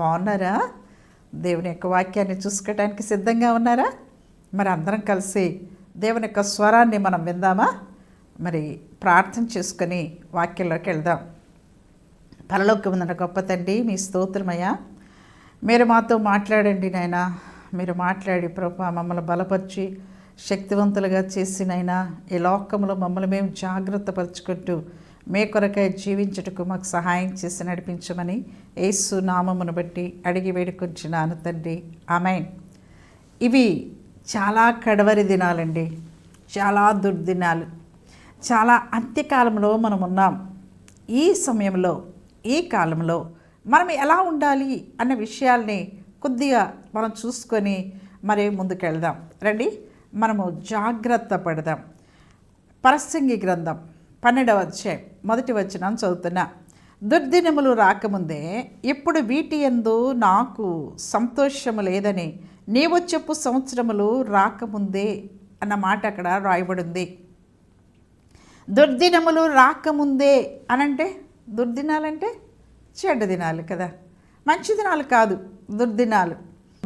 బాగున్నారా? దేవుని యొక్క వాక్యాన్ని చూసుకోవడానికి సిద్ధంగా ఉన్నారా? మరి అందరం కలిసి దేవుని యొక్క స్వరాన్ని మనం విందామా? మరి ప్రార్థన చేసుకొని వాక్యంలోకి వెళ్దాం. పరలోకి ఉందన్న గొప్ప తండ్రి మీ స్తోత్రమయ్యా మీరు మాతో మాట్లాడండి నాయన. మీరు మాట్లాడి ప్రభు మమ్మల్ని బలపరిచి శక్తివంతులుగా చేసినైనా ఈ లోకంలో మమ్మల్ని మేము జాగ్రత్త పరుచుకుంటూ మీ కొరకై జీవించుటకు మాకు సహాయం చేసి నడిపించమని యేసు నామమును బట్టి అడిగి వేడుకొంచున్నాను తండ్రి. ఆమె ఇవి చాలా కడవరి దినాలండి. చాలా దుర్దినాలు. చాలా అంత్యకాలంలో మనం ఉన్నాం. ఈ సమయంలో ఈ కాలంలో మనం ఎలా ఉండాలి అన్న విషయాల్ని కొద్దిగా మనం చూసుకొని మరి ముందుకెళ్దాం. రండి మనము జాగ్రత్త పడదాం. పరసంగి గ్రంథం. పన్నెండవ అధ్యాయం మొదటి వచ్చిన చదువుతున్నా. దుర్దినములు రాకముందే ఇప్పుడు వీటి ఎందు నాకు సంతోషము లేదని నీవు చెప్పు సంవత్సరములు రాకముందే అన్న మాట అక్కడ రాయబడింది. దుర్దినములు రాకముందే అనంటే దుర్దినాలంటే చెడ్డ దినాలు కదా. మంచి దినాలు కాదు దుర్దినాలు.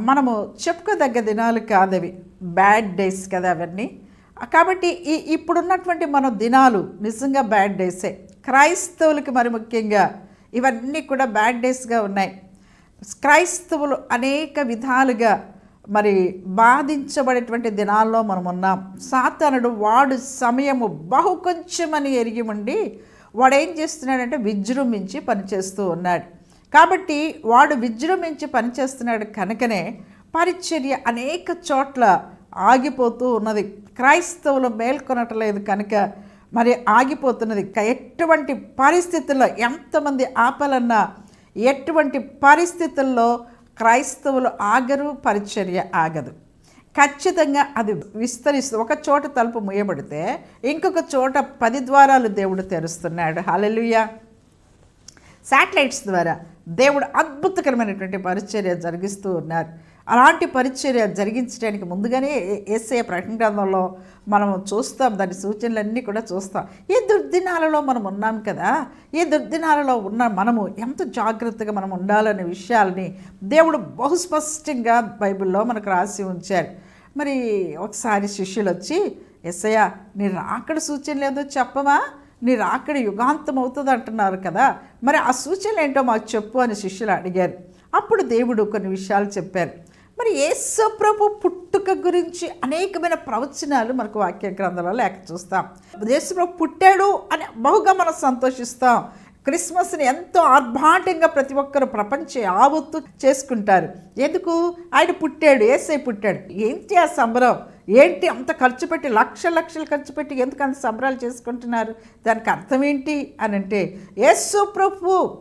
మనము చెప్పుకోదగ్గ దినాలు కాదవి. బ్యాడ్ డేస్ కదా అవన్నీ. కాబట్టి ఈ ఇప్పుడున్నటువంటి మన దినాలు నిజంగా బ్యాడ్ డేసే. క్రైస్తవులకి మరి ముఖ్యంగా ఇవన్నీ కూడా బ్యాడ్ డేస్గా ఉన్నాయి. క్రైస్తవులు అనేక విధాలుగా మరి బాధించబడేటువంటి దినాల్లో మనం ఉన్నాం. సాతానుడు వాడు సమయము బహు కొంచెమని ఎరిగి ఉండి వాడు ఏం చేస్తున్నాడంటే విజృంభించి పనిచేస్తూ ఉన్నాడు. కాబట్టి వాడు విజృంభించి పనిచేస్తున్నాడు కనుకనే పరిచర్య అనేక చోట్ల ఆగిపోతూ ఉన్నది. క్రైస్తవులు మేల్కొనట్లేదు కనుక మరి ఆగిపోతున్నది. ఎటువంటి పరిస్థితుల్లో ఎంతమంది ఆపాలన్నా ఎటువంటి పరిస్థితుల్లో క్రైస్తవులు ఆగరు పరిచర్య ఆగదు. ఖచ్చితంగా అది విస్తరిస్తూ ఒక చోట తలుపు మూయబడితే ఇంకొక చోట పది ద్వారాలు దేవుడు తెరుస్తున్నాడు. హల్లెలూయా! శాటిలైట్స్ ద్వారా దేవుడు అద్భుతకరమైనటువంటి పరిచర్య జరిగిస్తూ ఉన్నారు. అలాంటి పరిచర్య జరిగించడానికి ముందుగానే ఎస్ఏ ప్రకటన గ్రంథంలో మనం చూస్తాం దాని సూచనలన్నీ కూడా చూస్తాం. ఈ దుర్దినాలలో మనం ఉన్నాం కదా ఈ దుర్దినాలలో ఉన్న మనము ఎంత జాగ్రత్తగా మనం ఉండాలనే విషయాలని దేవుడు బహుస్పష్టంగా బైబిల్లో మనకు రాసి ఉంచారు మరి ఒకసారి శిష్యులు వచ్చి ఎస్ఐ నీ రాకడ సూచనలు ఏదో చెప్పమా నీ రాకడ యుగాంతం అవుతుంది అంటున్నారు కదా మరి ఆ సూచనలు ఏంటో మాకు చెప్పు అని శిష్యులు అడిగారు. అప్పుడు దేవుడు కొన్ని విషయాలు చెప్పారు. మరి యేసుప్రభు పుట్టుక గురించి అనేకమైన ప్రవచనాలు మనకు వాక్య గ్రంథంలో లేక చూస్తాం. యేసుప్రభు పుట్టాడు అని బహుగా మనం సంతోషిస్తాం. క్రిస్మస్ని ఎంతో ఆర్భాటంగా ప్రతి ఒక్కరు ప్రపంచ ఆవత్తు చేసుకుంటారు. ఎందుకు? ఆయన పుట్టాడు ఏసై పుట్టాడు. ఏంటి ఆ సంబరం? ఏంటి అంత ఖర్చు పెట్టి లక్ష లక్షలు ఖర్చు పెట్టి ఎందుకు అంత సంబరాలు చేసుకుంటున్నారు? దానికి అర్థం ఏంటి అని అంటే యేసు ప్రభు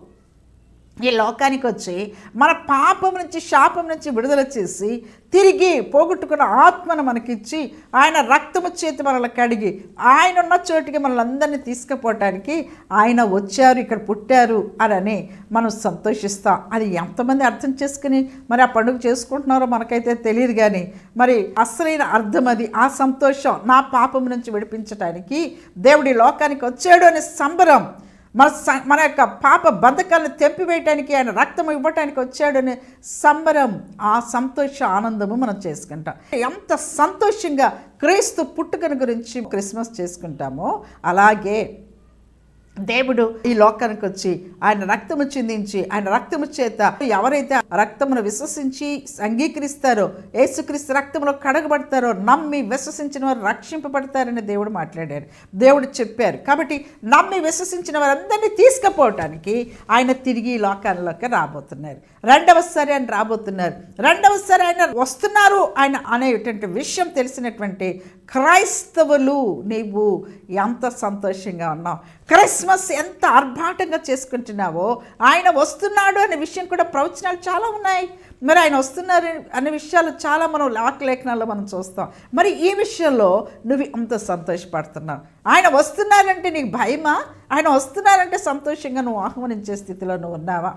ఈ లోకానికి వచ్చి మన పాపం నుంచి శాపం నుంచి విడుదల చేసి తిరిగి పోగొట్టుకున్న ఆత్మను మనకిచ్చి ఆయన రక్తము చేతి మనల్ని కడిగి ఆయన ఉన్న చోటికి మనల్ని అందరినీ తీసుకుపోవటానికి ఆయన వచ్చారు ఇక్కడ పుట్టారు అని మనం సంతోషిస్తాం. అది ఎంతమంది అర్థం చేసుకుని మరి ఆ పండుగ చేసుకుంటున్నారో మనకైతే తెలియదు కానీ మరి అసలైన అర్థం అది. ఆ సంతోషం నా పాపం నుంచి విడిపించడానికి దేవుడి లోకానికి వచ్చాడు అనే సంబరం మన మన యొక్క పాప బంధకాలను తెంపివేయటానికి ఆయన రక్తం ఇవ్వటానికి వచ్చాడనే సంబరం ఆ సంతోష ఆనందము మనం చేసుకుంటాం. ఎంత సంతోషంగా క్రీస్తు పుట్టుకను గురించి క్రిస్మస్ చేసుకుంటామో అలాగే దేవుడు ఈ లోకానికి వచ్చి ఆయన రక్తము చిందించి ఆయన రక్తము చేత ఎవరైతే ఆ రక్తమును విశ్వసించి అంగీకరిస్తారో యేసుక్రీస్తు రక్తములో కడగబడతారో నమ్మి విశ్వసించిన వారు రక్షింపబడతారని దేవుడు మాట్లాడారు దేవుడు చెప్పారు. కాబట్టి నమ్మి విశ్వసించిన వారందరినీ తీసుకుపోవటానికి ఆయన తిరిగి ఈ లోకాల్లోకి రాబోతున్నారు. రెండవసారి ఆయన రాబోతున్నారు. రెండవసారి ఆయన వస్తున్నారు. ఆయన అనేటువంటి విషయం తెలిసినటువంటి క్రైస్తవులు నీవు ఎంత సంతోషంగా ఉన్నావు. క్రిస్మస్ ఎంత ఆర్భాటంగా చేసుకుంటున్నావో ఆయన వస్తున్నాడు అనే విషయం కూడా ప్రవచనాలు చాలా ఉన్నాయి. మరి ఆయన వస్తున్నారు అనే విషయాలు చాలా మనం లాకలేఖనాల్లో మనం చూస్తాం. మరి ఈ విషయంలో నువ్వు అంత సంతోషపడుతున్నావు. ఆయన వస్తున్నారంటే నీకు భయమా? ఆయన వస్తున్నారంటే సంతోషంగా నువ్వు ఆహ్వానించే స్థితిలో నువ్వు ఉన్నావా?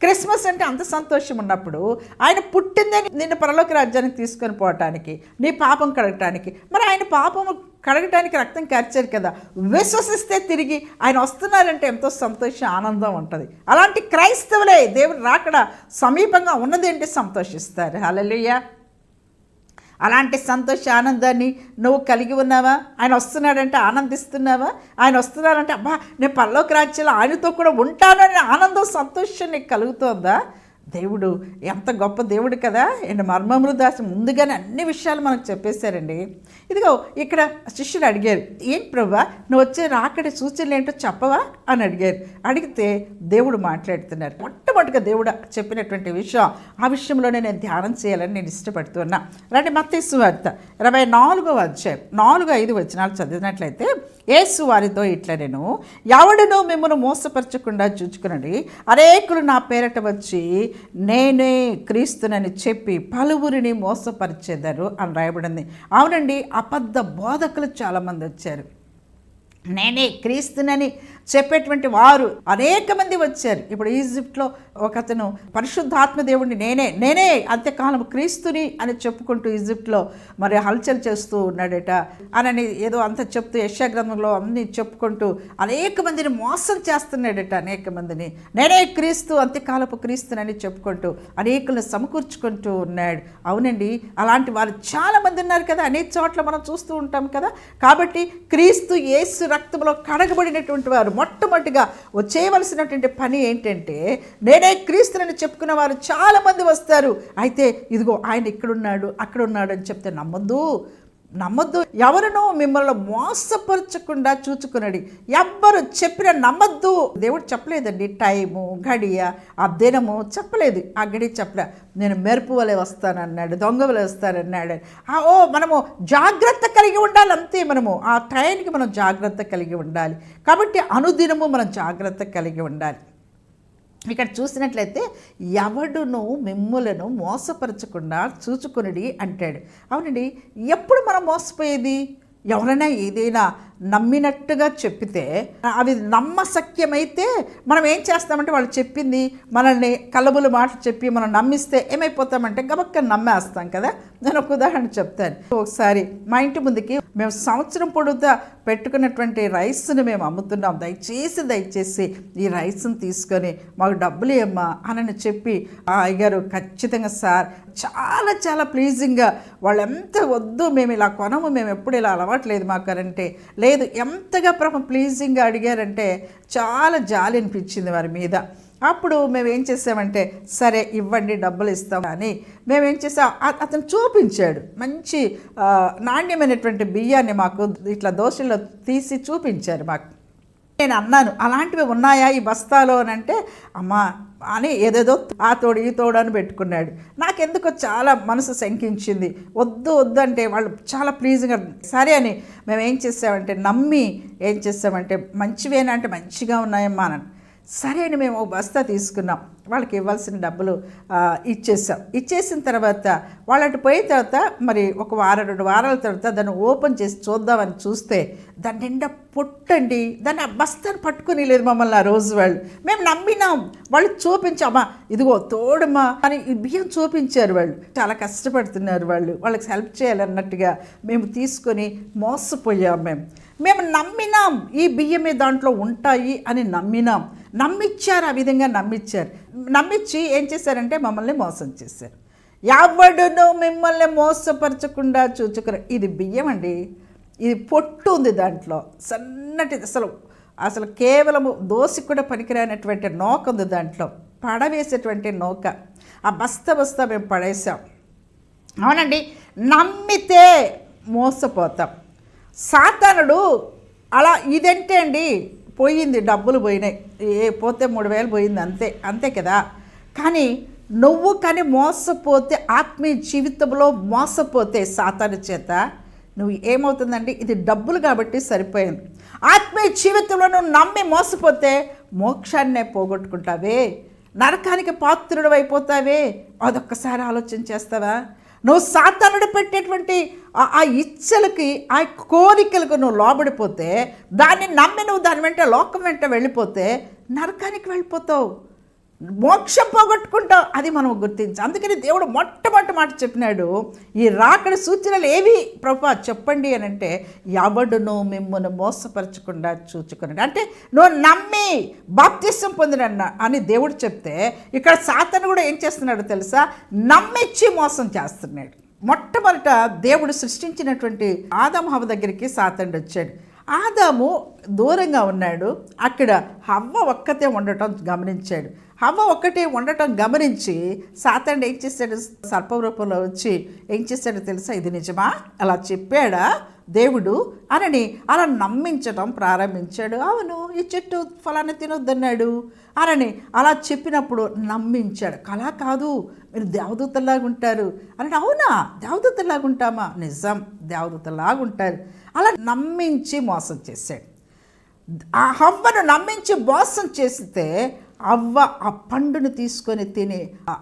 క్రిస్మస్ అంటే అంత సంతోషం ఉన్నప్పుడు ఆయన పుట్టిందే నిన్ను పరలోక రాజ్యానికి తీసుకొని పోవటానికి నీ పాపం కడగటానికి. మరి ఆయన పాపము కడగటానికి రక్తం కార్చారు కదా. విశ్వసిస్తే తిరిగి ఆయన వస్తున్నారంటే ఎంతో సంతోషం ఆనందం ఉంటుంది. అలాంటి క్రైస్తవులే దేవుడు రాకడ సమీపంగా ఉన్నదేంటి సంతోషిస్తారు. హల్లెలూయా. అలాంటి సంతోష ఆనందాన్ని నువ్వు కలిగి ఉన్నావా? ఆయన వస్తున్నాడంటే ఆనందిస్తున్నావా? ఆయన వస్తున్నారంటే అబ్బా నేను పల్లోకి రాజ్యాలు ఆయనతో కూడా ఉంటానని ఆనందం సంతోషం నీకు కలుగుతోందా? దేవుడు ఎంత గొప్ప దేవుడు కదా? అండ్ మర్మములు దాసి ముందుగానే అన్ని విషయాలు మనకు చెప్పేశారండి. ఇదిగో ఇక్కడ శిష్యుడు అడిగారు ఏం ప్రభా నువ్వు వచ్చే రాకడి సూచనలు ఏంటో చెప్పవా? అని అడిగారు. అడిగితే దేవుడు మాట్లాడుతున్నారు. మొట్టమొదటిగా దేవుడు చెప్పినటువంటి విషయం ఆ విషయంలోనే నేను ధ్యానం చేయాలని నేను ఇష్టపడుతున్నా. రండి మత్తేసు వార్త ఇరవై నాలుగో అధ్యాయం నాలుగు ఐదు వచనాలు చదివినట్లయితే ఏసు వారితో ఇట్లా నేను ఎవడనో మిమ్మల్ని మోసపరచకుండా చూచుకునండి. అనేకులు నా పేరట వచ్చి నేనే క్రీస్తునని చెప్పి పలువురిని మోసపరిచేదారు అని రాయబడింది. అవునండి అబద్ధ బోధకులు చాలామంది వచ్చారు. నేనే క్రీస్తునని చెప్పేటువంటి వారు అనేక మంది వచ్చారు. ఇప్పుడు ఈజిప్ట్లో ఒక అతను పరిశుద్ధాత్మ దేవుడిని నేనే నేనే అంత్యకాలం క్రీస్తుని అని చెప్పుకుంటూ ఈజిప్ట్లో మరి హల్చల్ చేస్తూ ఉన్నాడట అనని ఏదో అంత చెప్తూ యశాగ్రంథంలో అన్ని చెప్పుకుంటూ అనేక మందిని మోసం చేస్తున్నాడట అనేక మందిని. నేనే క్రీస్తు అంత్యకాలపు క్రీస్తునని చెప్పుకుంటూ అనేకులను సమకూర్చుకుంటూ ఉన్నాడు. అవునండి అలాంటి వారు చాలా మంది ఉన్నారు కదా అనేక చోట్ల మనం చూస్తూ ఉంటాం కదా. కాబట్టి క్రీస్తు యేసు రక్తంలో కడగబడినటువంటి వారు మొట్టమొదటిగా చేయవలసినటువంటి పని ఏంటంటే నేనే క్రీస్తునని చెప్పుకున్న వారు చాలామంది వస్తారు. అయితే ఇదిగో ఆయన ఇక్కడున్నాడు అక్కడ ఉన్నాడు అని చెప్తే నమ్మద్దు. నమ్మద్దు. ఎవరినో మిమ్మల్ని మోసపరచకుండా చూచుకునడి. ఎవ్వరు చెప్పిన నమ్మద్దు. దేవుడు చెప్పలేదండి. టైము గడియ ఆ దినము చెప్పలేదు. ఆ గడి చెప్పలే. నేను మెరుపు వలె వస్తానన్నాడు దొంగ వలె వస్తానన్నాడు. ఆ, ఓ మనము జాగ్రత్త కలిగి ఉండాలి అంతే మనము. ఆ టైంకి మనం జాగ్రత్త కలిగి ఉండాలి. కాబట్టి అనుదినము మనం జాగ్రత్త కలిగి ఉండాలి. ఇక్కడ చూసినట్లయితే ఎవడును మిమ్ములను మోసపరచకుండా చూచుకునుడి అంటాడు. అవునండి ఎప్పుడు మనం మోసపోయేది? ఎవరైనా ఏదైనా నమ్మినట్టుగా చెప్పితే అవి నమ్మశక్యమైతే మనం ఏం చేస్తామంటే వాళ్ళు చెప్పింది మనల్ని కలబులు మాటలు చెప్పి మనం నమ్మిస్తే ఏమైపోతామంటే గబక్క నమ్మేస్తాం కదా. నేను ఒక ఉదాహరణ చెప్తాను. ఒకసారి మా ఇంటి ముందుకి మేము సంవత్సరం పొడుగుతా పెట్టుకున్నటువంటి రైస్ని మేము అమ్ముతున్నాం. దయచేసి దయచేసి ఈ రైస్ని తీసుకొని మాకు డబ్బులు ఏమ్మా అని చెప్పి ఆ అయ్యగారు ఖచ్చితంగా సార్ చాలా చాలా ప్లీజింగ్గా వాళ్ళు ఎంత వద్దు మేము ఇలా కొనము మేము ఎప్పుడు ఇలా అలవాట్లేదు మాకు అని అంటే లేదు. ఎంతగా ప్రభు ప్లీజింగ్గా అడిగారంటే చాలా జాలి అనిపించింది వారి మీద. అప్పుడు మేము ఏం చేసామంటే సరే ఇవ్వండి డబ్బులు ఇస్తాం అని మేమేం చేసాం అతను చూపించాడు. మంచి నాణ్యమైనటువంటి బియ్యాన్ని మాకు ఇట్లా దోశల్లో తీసి చూపించారు మాకు. నేను అన్నాను అలాంటివి ఉన్నాయా ఈ బస్తాలో? అని అంటే అమ్మా అని ఏదేదో ఆ తోడు ఈ తోడు అని పెట్టుకున్నాడు. నాకెందుకో చాలా మనసు శంకించింది. వద్దు వద్దు అంటే వాళ్ళు చాలా ప్లీజ్గా సరే అని మేము ఏం చేసామంటే నమ్మి ఏం చేసామంటే మంచివేనా? అంటే మంచిగా ఉన్నాయమ్మా అని సరే అని మేము ఒక బస్తా తీసుకున్నాం. వాళ్ళకి ఇవ్వాల్సిన డబ్బులు ఇచ్చేసాం. ఇచ్చేసిన తర్వాత వాళ్ళకి పోయిన తర్వాత మరి ఒక వారం రెండు వారాల తర్వాత దాన్ని ఓపెన్ చేసి చూద్దామని చూస్తే దాని నిండా పొట్టండి. దాన్ని ఆ బస్తాను పట్టుకుని లేదు మమ్మల్ని ఆ రోజు వాళ్ళు. మేము నమ్మినాం. వాళ్ళు చూపించామా ఇదిగో తోడమా అని బియ్యం చూపించారు వాళ్ళు. చాలా కష్టపడుతున్నారు వాళ్ళు. వాళ్ళకి హెల్ప్ చేయాలన్నట్టుగా మేము తీసుకొని మోసపోయాం మేము. మేము నమ్మినాం ఈ బియ్యమే దాంట్లో ఉంటాయి అని నమ్మినాం. నమ్మిచ్చారు ఆ విధంగా నమ్మిచ్చారు. నమ్మిచ్చి ఏం చేశారంటే మమ్మల్ని మోసం చేశారు. ఎవడును మిమ్మల్ని మోసపరచకుండా చూచుకురా. ఇది బియ్యం అండి. ఇది పొట్టు ఉంది దాంట్లో. సన్నటి అసలు అసలు కేవలము దోసి కూడా పనికిరానటువంటి నోక ఉంది దాంట్లో. పడవేసేటువంటి నోక. ఆ బస్తా బస్తా మేము పడేసాం. అవునండి నమ్మితే మోసపోతాం. సాతానుడు అలా ఇదంటే అండి పోయింది డబ్బులు పోయినాయి. ఏ పోతే మూడు వేలు పోయింది అంతే అంతే కదా. కానీ నువ్వు కానీ మోసపోతే ఆత్మీయ జీవితంలో మోసపోతే సాతాను చేత నువ్వు ఏమవుతుందండి? ఇది డబ్బులు కాబట్టి సరిపోయింది. ఆత్మీయ జీవితంలో నువ్వు నమ్మి మోసపోతే మోక్షాన్నే పోగొట్టుకుంటావే. నరకానికి పాత్రుడు అయిపోతావే అదొక్కసారి ఆలోచన చేస్తావా? నువ్వు సాతానుడు పెట్టేటువంటి ఆ- ఆ ఇచ్చలకి ఆ కోరికలకు నువ్వు లోబడిపోతే దాన్ని నమ్మి నువ్వు దాని వెంట లోకం వెంట వెళ్ళిపోతే నరకానికి వెళ్ళిపోతావు. మోక్షం పోగొట్టుకుంటాం. అది మనం గుర్తించాం. అందుకని దేవుడు మొట్టమొదటి మాట చెప్పినాడు ఈ రాకడ సూచనలు ఏవి? ప్రభా చెప్పండి అని అంటే ఎవడును మిమ్మల్ని మోసపరచకుండా చూచుకున్నాడు అంటే నువ్వు నమ్మి బాప్తిష్టం పొందిన అని దేవుడు చెప్తే ఇక్కడ సాతను కూడా ఏం చేస్తున్నాడు తెలుసా? నమ్మిచ్చి మోసం చేస్తున్నాడు. మొట్టమొదట దేవుడు సృష్టించినటువంటి ఆదం హవ దగ్గరికి సాతండు వచ్చాడు. ఆదాము దూరంగా ఉన్నాడు. అక్కడ హవ్వ ఒక్కతే ఉండటం గమనించాడు. అమ్మ ఒక్కటే ఉండటం గమనించి సాతండి ఏం చేశాడు సర్ప రూపంలో వచ్చి ఏం చేశాడో తెలుసా? ఇది నిజమా? అలా చెప్పాడా? దేవుడు అనని అలా నమ్మించడం ప్రారంభించాడు. అవును ఈ చెట్టు ఫలాన్ని తినొద్దన్నాడు అనని అలా చెప్పినప్పుడు నమ్మించాడు. కళ కాదు మీరు దేవదూతలాగా ఉంటారు అని అవునా? దేవదూతలాగా ఉంటామా? నిజం దేవదూతలాగా ఉంటారు. అలా నమ్మించి మోసం చేశాడు. ఆ హవ్వను నమ్మించి మోసం చేస్తే అవ్వ ఆ పండును తీసుకొని తిని ఆ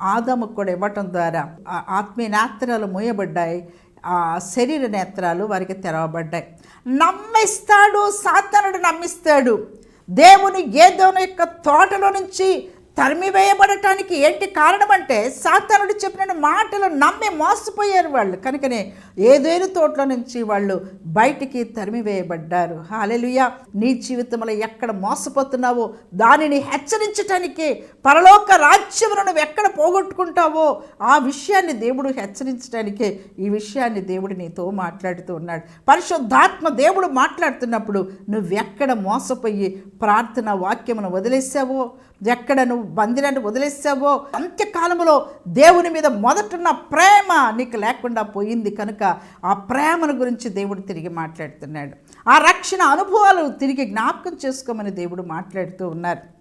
కూడా ఇవ్వటం ద్వారా ఆ ఆత్మీయ నేత్రాలు మూయబడ్డాయి. ఆ శరీర నేత్రాలు వారికి తెరవబడ్డాయి. నమ్మిస్తాడు సాతనుడు నమ్మిస్తాడు. దేవుని ఏదోని యొక్క తోటలో నుంచి తరిమివేయబడటానికి ఏంటి కారణం అంటే సాతానుడు చెప్పిన మాటలు నమ్మి మోసపోయారు వాళ్ళు. కనుకనే ఏదేను తోటలో నుంచి వాళ్ళు బయటికి తరిమివేయబడ్డారు. హాలెలుయ నీ జీవితంలో ఎక్కడ మోసపోతున్నావో దానిని హెచ్చరించటానికి పరలోక రాజ్యమును నువ్వు ఎక్కడ పోగొట్టుకుంటావో ఆ విషయాన్ని దేవుడు హెచ్చరించడానికే ఈ విషయాన్ని దేవుడు నీతో మాట్లాడుతూ ఉన్నాడు. పరిశుద్ధాత్మ దేవుడు మాట్లాడుతున్నప్పుడు నువ్వెక్కడ మోసపోయి ప్రార్థన వాక్యమును వదిలేసావో ఎక్కడ నువ్వు బందిరాన్ని వదిలేసావో అంత్యకాలంలో దేవుని మీద మొదటున్న ప్రేమ నీకు లేకుండా పోయింది కనుక ఆ ప్రేమను గురించి దేవుడు తిరిగి మాట్లాడుతున్నాడు. ఆ రక్షణ అనుభవాలు తిరిగి జ్ఞాపకం చేసుకోమని దేవుడు మాట్లాడుతూ ఉన్నారు.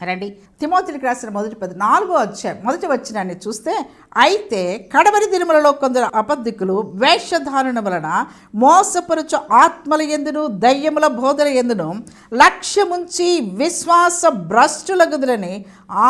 రండి. తిమోతికి రాసిన మొదటి పది నాలుగో అధ్యాయం మొదటి వచ్చినాన్ని చూస్తే అయితే కడవరి దినములలో కొందరు అబద్ధికులు వేషధారణ వలన మోసపరుచు ఆత్మల ఎందును దయ్యముల బోధన ఎందును లక్ష్యముంచి విశ్వాస భ్రష్టుల గుదులని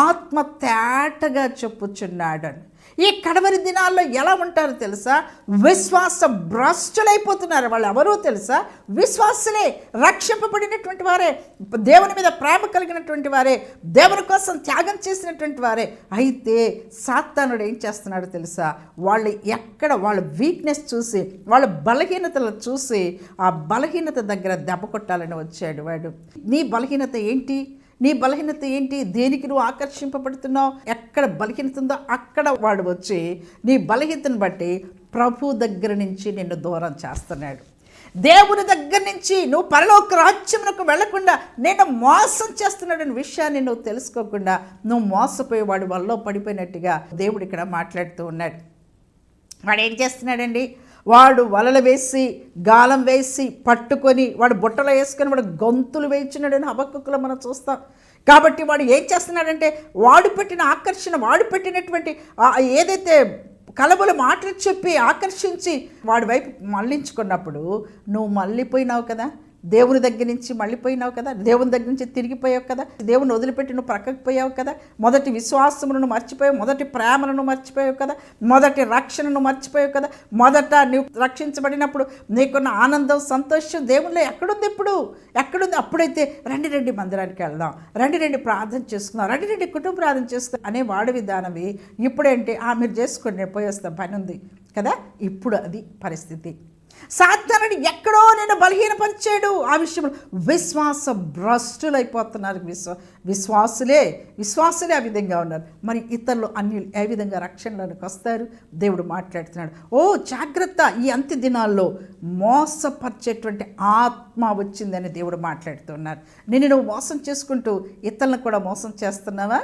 ఆత్మ తేటగా చెప్పుచున్నాడని. ఈ కడవరి దినాల్లో ఎలా ఉంటారో తెలుసా? విశ్వాస భ్రష్టులైపోతున్నారు. వాళ్ళు ఎవరో తెలుసా? విశ్వాసులే రక్షింపబడినటువంటి వారే దేవుని మీద ప్రేమ కలిగినటువంటి వారే దేవుని కోసం త్యాగం చేసినటువంటి వారే. అయితే సాత్తానుడు ఏం చేస్తున్నాడు తెలుసా? వాళ్ళు ఎక్కడ వాళ్ళ వీక్నెస్ చూసి వాళ్ళ బలహీనతలు చూసి ఆ బలహీనత దగ్గర దెబ్బ కొట్టాలని వచ్చాడు వాడు. నీ బలహీనత ఏంటి? నీ బలహీనత ఏంటి? దేనికి నువ్వు ఆకర్షింపబడుతున్నావు? ఎక్కడ బలహీనత ఉందో అక్కడ వాడు వచ్చి నీ బలహీనతను బట్టి ప్రభు దగ్గర నుంచి నిన్ను దూరం చేస్తున్నాడు. దేవుని దగ్గర నుంచి నువ్వు పరలోక రాజ్యమునకు వెళ్ళకుండా నేను మోసం చేస్తున్నాడని విషయాన్ని నువ్వు తెలుసుకోకుండా నువ్వు మోసపోయి వాడు వల్ల పడిపోయినట్టుగా దేవుడు ఇక్కడ మాట్లాడుతూ ఉన్నాడు. వాడు ఏం చేస్తున్నాడండి? వాడు వలలు వేసి గాలం వేసి పట్టుకొని వాడు బుట్టలో వేసుకొని వాడు గొంతులు వేయించినాడని హబక్కులో మనం చూస్తాం. కాబట్టి వాడు ఏం చేస్తున్నాడంటే వాడు పెట్టిన ఆకర్షణ వాడు పెట్టినటువంటి ఏదైతే కలబలు మాటలు చెప్పి ఆకర్షించి వాడి వైపు మళ్ళించుకున్నప్పుడు నువ్వు మళ్ళీపోయినావు కదా దేవుని దగ్గర నుంచి మళ్ళీపోయినావు కదా? దేవుని దగ్గర నుంచి తిరిగిపోయావు కదా? దేవుని వదిలిపెట్టి నువ్వు ప్రక్కకు పోయావు కదా? మొదటి విశ్వాసములను మర్చిపోయావు మొదటి ప్రేమలను మర్చిపోయావు కదా? మొదటి రక్షణను మర్చిపోయావు కదా? మొదట నువ్వు రక్షించబడినప్పుడు నీకున్న ఆనందం సంతోషం దేవునిలో ఎక్కడుంది ఇప్పుడు? ఎక్కడుంది? అప్పుడైతే రండి రండి మందిరానికి వెళ్దాం. రండి రండి ప్రార్థన చేసుకుందాం. రండి రండి కుటుంబ ప్రార్థన చేసుకుందాం అనే వాడు విధానవి ఇప్పుడేంటి ఆ మీరు చేసుకోండి నేను పోయేస్తాం పని ఉంది కదా? ఇప్పుడు అది పరిస్థితి. సాధారణ ఎక్కడో నేను బలహీనపరిచాడు. ఆ విషయంలో విశ్వాస భ్రష్టులైపోతున్నారు విశ్వ విశ్వాసులే విశ్వాసులే ఆ విధంగా ఉన్నారు. మరి ఇతరులు అన్ని ఏ విధంగా రక్షణలోనికి వస్తారు? దేవుడు మాట్లాడుతున్నాడు. ఓ జాగ్రత్త. ఈ అంత్య దినాల్లో మోసపరిచేటువంటి ఆత్మ వచ్చిందని దేవుడు మాట్లాడుతున్నారు. నేను నువ్వు మోసం చేసుకుంటూ ఇతరులను కూడా మోసం చేస్తున్నావా?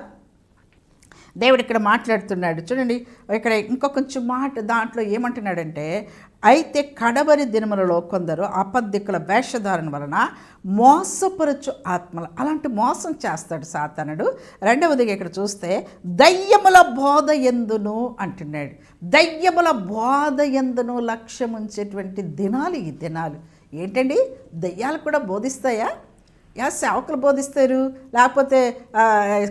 దేవుడు ఇక్కడ మాట్లాడుతున్నాడు. చూడండి ఇక్కడ ఇంకో కొంచెం మాట దాంట్లో ఏమంటున్నాడంటే అయితే కడవరి దినములలో కొందరు అపద్ధికుల వేషధారణ వలన మోసపరచు ఆత్మలు. అలాంటి మోసం చేస్తాడు సాతానుడు. రెండవదిగా ఇక్కడ చూస్తే దయ్యముల బోధ ఎందును? అంటున్నాడు. దయ్యముల బోధ ఎందును? లక్ష్యం ఉంచేటువంటి దినాలు ఈ దినాలు. ఏంటండి? దయ్యాలు కూడా బోధిస్తాయా? సేవకులు బోధిస్తారు లేకపోతే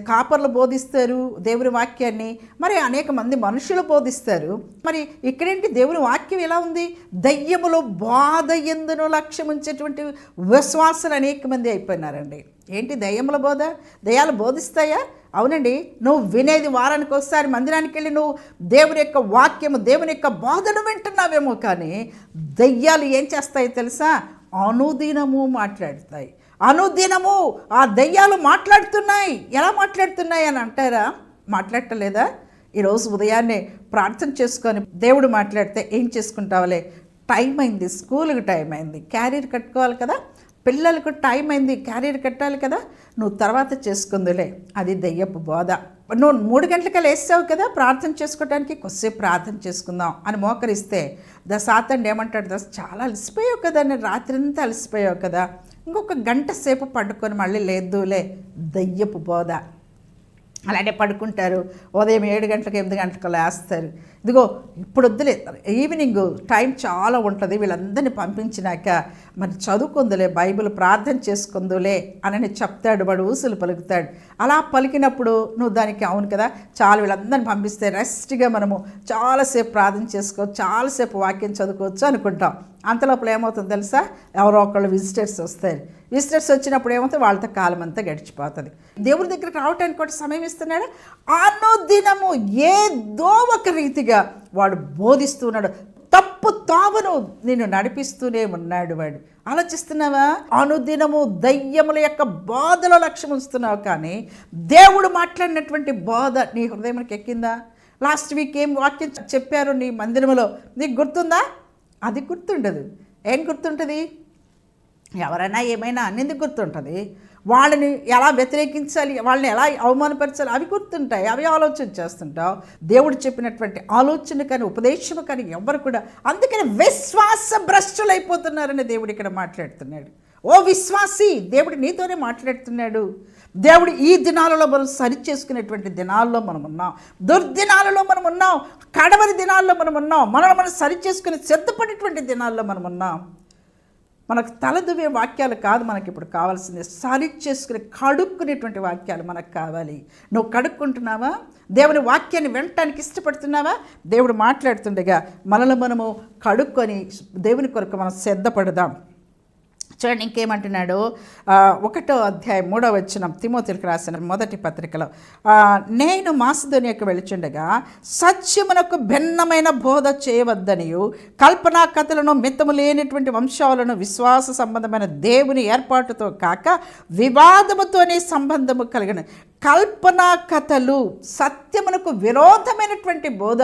కాపర్లు బోధిస్తారు దేవుని వాక్యాన్ని. మరి అనేక మంది మనుషులు బోధిస్తారు. మరి ఇక్కడేంటి దేవుని వాక్యం ఎలా ఉంది? దయ్యములో బాధ ఎందును లక్ష్యం ఉంచేటువంటి విశ్వాసాలు అనేక మంది అయిపోయినారండి. ఏంటి దయ్యముల బోధ? దయ్యాలు బోధిస్తాయా? అవునండి. నువ్వు వినేది వారానికి ఒకసారి మందిరానికి వెళ్ళి నువ్వు దేవుని యొక్క వాక్యము దేవుని యొక్క బోధను వింటున్నావేమో కానీ దయ్యాలు ఏం చేస్తాయి తెలుసా? అనుదినము మాట్లాడతాయి. అనుదినము ఆ దయ్యాలు మాట్లాడుతున్నాయి. ఎలా మాట్లాడుతున్నాయి అని అంటారా? మాట్లాడటలేదా? ఈరోజు ఉదయాన్నే ప్రార్థన చేసుకొని దేవుడు మాట్లాడితే ఏం చేసుకుంటావులే? టైం అయింది స్కూల్కి టైం అయింది. క్యారియర్ కట్టుకోవాలి కదా? పిల్లలకు టైం అయింది క్యారియర్ కట్టాలి కదా? నువ్వు తర్వాత చేసుకుందులే. అది దెయ్యపు బోధ. నువ్వు మూడు గంటలకి లేస్తావు కదా? ప్రార్థన చేసుకోవడానికి కొద్దిసేపు ప్రార్థన చేసుకుందాం అని మోకరిస్తే ద సాతండి ఏమంటాడు? దస్ చాలా అలసిపోయావు కదా? నేను రాత్రంతా అలసిపోయావు కదా? ఇంకొక గంట సేపు పడుకొని మళ్ళీ లేదులే దయ్యపు బోధ. అలానే పడుకుంటారు. ఉదయం ఏడు గంటలకు ఎనిమిది గంటలకు లేస్తారు. ఇదిగో ఇప్పుడు వద్దులే. ఈవినింగ్ టైం చాలా ఉంటుంది. వీళ్ళందరినీ పంపించినాక మరి చదువుకుందులే బైబిల్ ప్రార్థన చేసుకుందులే అని చెప్తాడు. వాడు ఊసులు పలుకుతాడు. అలా పలికినప్పుడు నువ్వు దానికి అవును కదా? చాలా వీళ్ళందరిని పంపిస్తే రెస్ట్గా మనము చాలాసేపు ప్రార్థన చేసుకోవచ్చు చాలాసేపు వాక్యం చదువుకోవచ్చు అనుకుంటాం. అంతలోపల ఏమవుతుంది తెలుసా? ఎవరో ఒకళ్ళు విజిటర్స్ వస్తారు. విజిటర్స్ వచ్చినప్పుడు ఏమవుతుంది? వాళ్ళతో కాలం అంతా గడిచిపోతుంది. దేవుడి దగ్గరికి రావడానికి కూడా సమయం ఇస్తున్నాడు. అనుదినము ఏదో ఒక రీతిగా వాడు బోధిస్తున్నాడు. తప్పు తావను నిన్ను నడిపిస్తూనే ఉన్నాడు వాడు. ఆలోచిస్తున్నావా? అనుదినము దయ్యముల యొక్క బోధలో లక్ష్యం ఉంచుతున్నావు కానీ దేవుడు మాట్లాడినటువంటి బోధ నీ హృదయంకి ఎక్కిందా? లాస్ట్ వీక్ ఏం వాక్యం చెప్పారు నీ మందిరంలో నీకు గుర్తుందా? అది గుర్తుండదు. ఏం గుర్తుంటుంది? ఎవరైనా ఏమైనా అన్నింది గుర్తుంటుంది. వాళ్ళని ఎలా వ్యతిరేకించాలి వాళ్ళని ఎలా అవమానపరచాలి అవి గుర్తుంటాయి. అవి ఆలోచన చేస్తుంటావు. దేవుడు చెప్పినటువంటి ఆలోచన కానీ ఉపదేశం కానీ ఎవరు కూడా అందుకని విశ్వాస భ్రష్టులైపోతున్నారని దేవుడు ఇక్కడ మాట్లాడుతున్నాడు. ఓ విశ్వాసి దేవుడు నీతోనే మాట్లాడుతున్నాడు. దేవుడు ఈ దినాలలో మనం సరి చేసుకునేటువంటి దినాల్లో మనం ఉన్నాం. దుర్దినాలలో మనం ఉన్నాం. కడవరి దినాల్లో మనం ఉన్నాం. మనల్ని మనం సరి చేసుకుని సిద్ధపడేటువంటి దినాల్లో మనం ఉన్నాం. మనకు తలదువే వాక్యాలు కాదు మనకి ఇప్పుడు కావాల్సింది. సరి చేసుకుని కడుక్కునేటువంటి వాక్యాలు మనకు కావాలి. నువ్వు కడుక్కుంటున్నావా? దేవుని వాక్యాన్ని వినటానికి ఇష్టపడుతున్నావా? దేవుడు మాట్లాడుతుండగా మనల్ని మనము కడుక్కొని దేవుని కొరకు మనం సిద్ధపడదాం. చూడండి ఇంకేమంటున్నాడు? ఒకటో అధ్యాయం మూడో వచ్చిన తిమోతులకు రాసిన మొదటి పత్రికలో. నేను మాసిధోనియకు వెళుచుండగా సత్యమునకు భిన్నమైన బోధ చేయవద్దనియు కల్పనా కథలను మిత్తము లేనటువంటి వంశాలను విశ్వాస సంబంధమైన దేవుని ఏర్పాటుతో కాక వివాదముతోనే సంబంధము కలిగిన. కల్పనా కథలు సత్యమునకు విరోధమైనటువంటి బోధ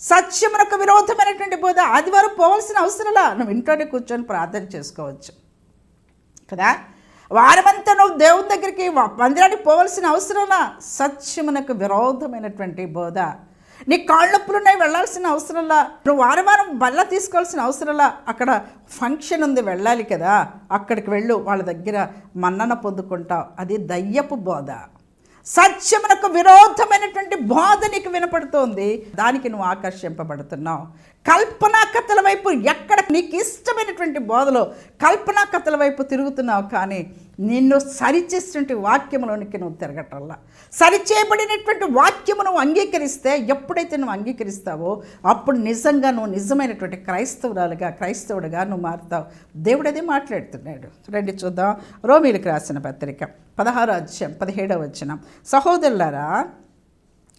సత్యమునకు విరోధమైనటువంటి బోధ ఆదివారం పోవాల్సిన అవసరంలా. నువ్వు ఇంట్లోనే కూర్చొని ప్రార్థన చేసుకోవచ్చు. కదా? వారమంతా నువ్వు దేవుని దగ్గరికి మందిరానికి పోవాల్సిన అవసరంలా. సత్యమునకు విరోధమైనటువంటి బోధ. నీ కాళ్ళ నొప్పులు ఉన్నాయి వెళ్ళాల్సిన అవసరంలా. నువ్వు వారం వారం బల్ల తీసుకోవాల్సిన అవసరంలా. అక్కడ ఫంక్షన్ ఉంది వెళ్ళాలి కదా? అక్కడికి వెళ్ళు వాళ్ళ దగ్గర మన్నన పొందుకుంటావు. అది దయ్యపు బోధ. సత్యమునకు విరోధమైనటువంటి బోధ నీకు వినపడుతోంది. దానికి నువ్వు ఆకర్షింపబడుతున్నావు. కల్పనా కథల వైపు ఎక్కడ నీకు ఇష్టమైనటువంటి బోధలో కల్పనా కథల వైపు తిరుగుతున్నావు కానీ నిన్ను సరిచేసినటువంటి వాక్యములోనికి నువ్వు తిరగటల్లా. సరిచేయబడినటువంటి వాక్యము నువ్వు అంగీకరిస్తే ఎప్పుడైతే నువ్వు అంగీకరిస్తావో అప్పుడు నిజంగా నువ్వు నిజమైనటువంటి క్రైస్తవురాలుగా క్రైస్తవుడుగా నువ్వు మారుతావు. దేవుడు అదే మాట్లాడుతున్నాడు. రండి చూద్దాం. రోమిలకు రాసిన పత్రిక పదహారో అధ్యాయం పదిహేడవ వచ్చిన సహోదరులారా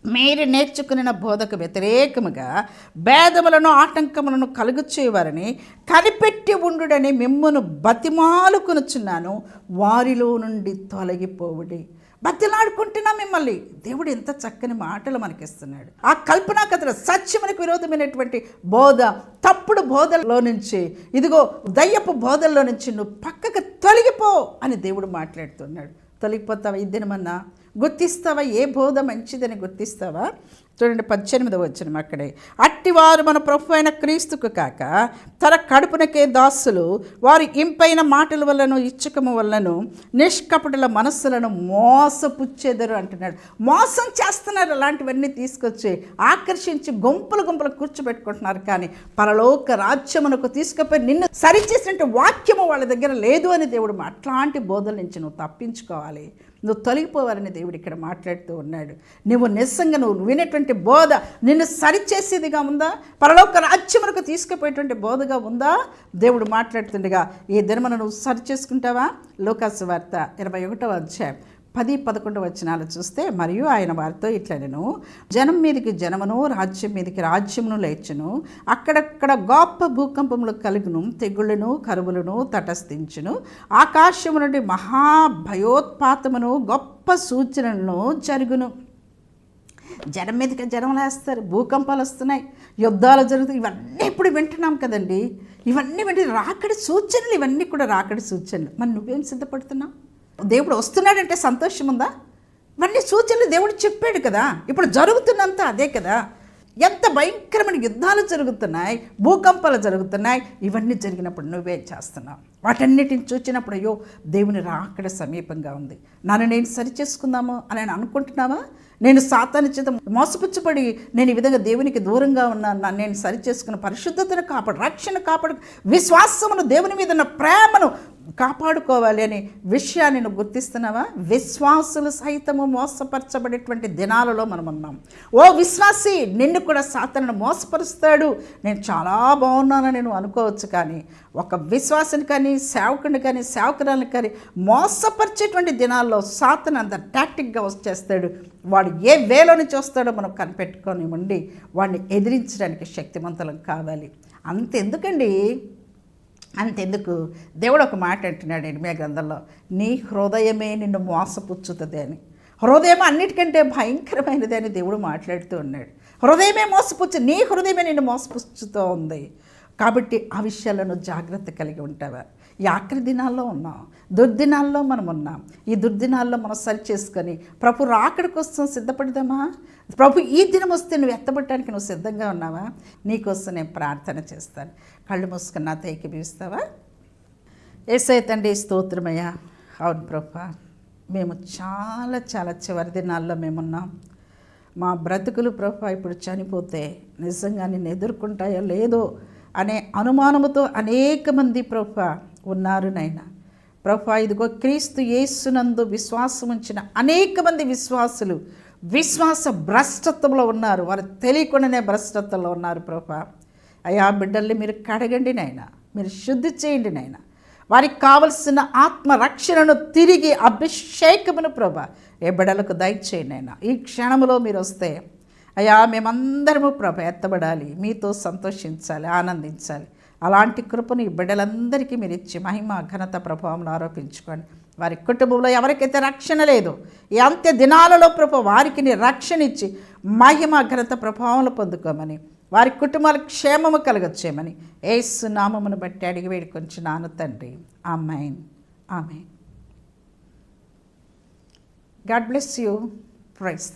మీరు నేర్చుకున్న బోధకు వ్యతిరేకముగా భేదములను ఆటంకములను కలుగుచేవారని కనిపెట్టి ఉండుడని మిమ్మను బతిమాలుకొనుచున్నాను. వారిలో నుండి తొలగిపోవుడి. బతిలాడుకుంటున్నా మిమ్మల్ని. దేవుడు ఎంత చక్కని మాటలు మనకిస్తున్నాడు. ఆ కల్పనా కథల సత్యమునకు విరోధమైనటువంటి బోధ తప్పుడు బోధల్లో నుంచి ఇదిగో దయ్యపు బోధల్లో నుంచి నువ్వు పక్కకు తొలగిపో అని దేవుడు మాట్లాడుతున్నాడు. తొలగిపోతావు ఈ దినమన్నా? గుర్తిస్తావా? ఏ బోధ మంచిదని గుర్తిస్తావా? చూడండి పద్దెనిమిదవ వచ్చిన అక్కడే. అట్టివారు మన ప్రభు అయిన క్రీస్తుకు కాక తన కడుపునకే దాసులు వారి ఇంపైన మాటల వల్లను ఇచ్చుకము వల్లను నిష్కపటుల మనస్సులను మోసపుచ్చేదరు అంటున్నాడు. మోసం చేస్తున్నారు అలాంటివన్నీ తీసుకొచ్చి ఆకర్షించి గుంపులు గుంపులు కూర్చోబెట్టుకుంటున్నారు. కానీ పరలోక రాజ్యమునకు తీసుకుపోయి నిన్ను సరిచేసినట్టు వాక్యము వాళ్ళ దగ్గర లేదు అని దేవుడు అట్లాంటి బోధల నుంచి నువ్వు తప్పించుకోవాలి. నువ్వు తొలగిపోవాలని దేవుడు ఇక్కడ మాట్లాడుతూ ఉన్నాడు. నువ్వు నిజంగా నువ్వు వినేటువంటి బోధ నిన్ను సరిచేసేదిగా ఉందా? పరలోక రాజ్యమునకు తీసుకుపోయేటువంటి బోధగా ఉందా? దేవుడు మాట్లాడుతుండగా ఈ దినమున నువ్వు సరి చేసుకుంటావా లోకాసు వార్త ఇరవై ఒకటవ అధ్యాయం పది పదకొండు వచనాలు చూస్తే మరియు ఆయన వారితో ఇట్లనెను జనం మీదకి జనమును రాజ్యం మీదకి రాజ్యమును లేచును అక్కడక్కడ గొప్ప భూకంపములు కలుగును తెగుళ్ళను కరువులను తటస్థించును ఆకాశము నుండి మహాభయోత్పాతమును గొప్ప సూచనలను జరుగును. జనం మీదకి జనం లేస్తారు భూకంపాలు వస్తున్నాయి యుద్ధాలు జరుగుతాయి ఇవన్నీ ఇప్పుడు వింటున్నాం కదండి. ఇవన్నీ వింటే రాకడి సూచనలు ఇవన్నీ కూడా రాకడి సూచనలు. మరి నువ్వేం సిద్ధపడుతున్నావు? దేవుడు వస్తున్నాడంటే సంతోషం ఉందా ఇవన్నీ సూచనలు దేవుడు చెప్పాడు కదా. ఇప్పుడు జరుగుతున్నంత అదే కదా. ఎంత భయంకరమైన యుద్ధాలు జరుగుతున్నాయి భూకంపాలు జరుగుతున్నాయి ఇవన్నీ జరిగినప్పుడు నువ్వేం చేస్తున్నావు. వాటన్నిటిని చూచినప్పుడు అయ్యో దేవుని రాకడ సమీపంగా ఉంది. నన్ను నేను సరి చేసుకుందాము అని నేను అనుకుంటున్నావా? నేను సాతాని చేత మోసపుచ్చబడి నేను ఈ విధంగా దేవునికి దూరంగా ఉన్నాను నన్ను నేను సరి చేసుకున్న పరిశుద్ధతను కాపాడు రక్షణ కాపాడు విశ్వాసమును దేవుని మీద ఉన్న ప్రేమను కాపాడుకోవాలి అనే విషయాన్ని నువ్వు గుర్తిస్తున్నావా? విశ్వాసులు సైతము మోసపరచబడేటువంటి దినాలలో మనం ఉన్నాం ఓ విశ్వాసి నిన్ను కూడా సాతనను మోసపరుస్తాడు. నేను చాలా బాగున్నానని నువ్వు అనుకోవచ్చు కానీ ఒక విశ్వాసిని కానీ సేవకుని కానీ సేవకురాలను కానీ మోసపరిచేటువంటి దినాల్లో సాతను అంత టాక్టిక్గా వచ్చేస్తాడు. వాడు ఏ వేలోని చూస్తాడో మనం కనిపెట్టుకొని ఉండి వాడిని ఎదిరించడానికి శక్తివంతులం కావాలి. అంతెందుకండి? అంతెందుకు? దేవుడు ఒక మాట అంటున్నాడు ఎనిమిది గ్రంథంలో నీ హృదయమే నిన్ను మోసపుచ్చుతుంది అని. హృదయం అన్నిటికంటే భయంకరమైనది అని దేవుడు మాట్లాడుతూ ఉన్నాడు. హృదయమే మోసపుచ్చు నీ హృదయమే నిన్ను మోసపుచ్చుతూ ఉంది కాబట్టి ఆ విషయాలను జాగ్రత్త కలిగి ఉంటావా? ఈ ఆఖరి దినాల్లో ఉన్నాం. దుర్దినాల్లో మనం ఉన్నాం ఈ దుర్దినాల్లో మనం సరి చేసుకొని ప్రభు రాకడి కోసం సిద్ధపడదామా? ప్రభు ఈ దినం వస్తే నువ్వు ఎత్తబట్టడానికి నువ్వు సిద్ధంగా ఉన్నావా? నీకోసం నేను ప్రార్థన చేస్తాను. కళ్ళు మూసుకుని నాతో ఏకీపిస్తావా ఏసై తండ్రి స్తోత్రమయ్యా. అవును ప్రభా మేము చాలా చాలా చివరి దినాల్లో మేమున్నాం. మా బ్రతుకులు ప్రభా ఇప్పుడు చనిపోతే నిజంగా నేను ఎదుర్కొంటాయో లేదో అనే అనుమానముతో అనేక మంది ప్రభా ఉన్నారు నాయన. ప్రభా ఇదిగో క్రీస్తు యేసునందు విశ్వాసం ఉంచిన అనేక మంది విశ్వాసులు విశ్వాస భ్రష్టత్వంలో ఉన్నారు. వారు తెలియకుండానే భ్రష్టత్వంలో ఉన్నారు ప్రభా. అయ్యా బిడ్డల్ని మీరు కడగండి నాయన. మీరు శుద్ధి చేయండి నాయన. వారికి కావలసిన ఆత్మరక్షణను తిరిగి అభిషేకమును ప్రభ. ఏ బిడ్డలకు దయచేయండి నాయన. ఈ క్షణంలో మీరు వస్తే అయ్యా మేమందరము ప్రభ ఎత్తబడాలి. మీతో సంతోషించాలి ఆనందించాలి. అలాంటి కృపను ఈ బిడ్డలందరికీ మీరు ఇచ్చి మహిమ ఘనత ప్రభావంలో ఆరోపించుకోండి. వారి కుటుంబంలో ఎవరికైతే రక్షణ లేదు ఈ అంత్య దినాలలో ప్రభు వారికి రక్షణ ఇచ్చి మహిమ ఘనత ప్రభావం పొందుకోమని వారి కుటుంబాలకు క్షేమము కలగచ్చేయమని ఏసు నామమును బట్టి అడిగి వేడుకొంచి నాను తండ్రి. ఆమెన్. ఆమె గాడ్ బ్లెస్ యూ. ప్రైస్